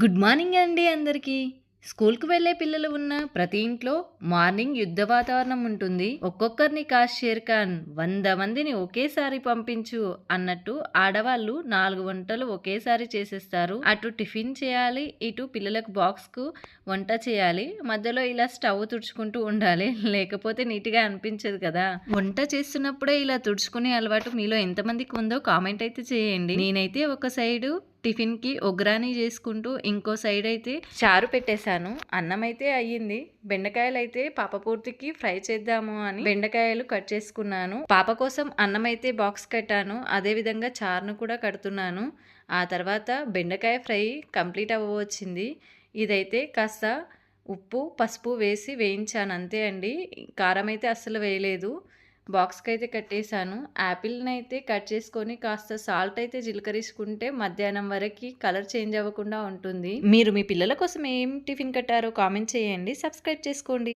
Good morning అండి అందరికీ. స్కూల్కి వెళ్ళే పిల్లలు ఉన్న ప్రతి ఇంట్లో మార్నింగ్ యుద్ధ వాతావరణం ఉంటుంది. ఒక్కొక్కరిని కాష్ షేర్ ఖాన్ వంద మందిని ఒకేసారి పంపించు అన్నట్టు ఆడవాళ్ళు నాలుగు వంటలు ఒకేసారి చేసేస్తారు. అటు టిఫిన్ చేయాలి ఇటు పిల్లలకు బాక్స్కు వంట చేయాలి మధ్యలో ఇలా స్టవ్ తుడుచుకుంటూ ఉండాలి. లేకపోతే నీట్గా అనిపించదు కదా. వంట చేస్తున్నప్పుడే ఇలా తుడుచుకునే అలవాటు మీలో ఎంతమందికి ఉందో కామెంట్ అయితే చేయండి. నేనైతే ఒక సైడు టిఫిన్కి ఒగ్రాని చేసుకుంటూ ఇంకో సైడ్ అయితే చారు పెట్టేశాను. అన్నం అయితే అయ్యింది. బెండకాయలు అయితే పాప పూర్తికి ఫ్రై చేద్దాము అని బెండకాయలు కట్ చేసుకున్నాను. పాప కోసం అన్నం అయితే బాక్స్ కట్టాను. అదే విధంగా చారును కూడా కడుతున్నాను. ఆ తర్వాత బెండకాయ ఫ్రై కంప్లీట్ అవ్వచ్చింది ఇదైతే కాస్త ఉప్పు పసుపు వేసి వేయించాను. అంతే అండి. కారం అయితే అస్సలు వేయలేదు. బాక్స్కి అయితే కట్టేశాను. యాపిల్ని అయితే కట్ చేసుకొని కాస్త సాల్ట్ అయితే జీలకరించుకుంటే మధ్యాహ్నం వరకు కలర్ చేంజ్ అవ్వకుండా ఉంటుంది. మీరు మీ పిల్లల కోసం ఏం టిఫిన్ కట్టారో కామెంట్ చేయండి. సబ్స్క్రైబ్ చేసుకోండి.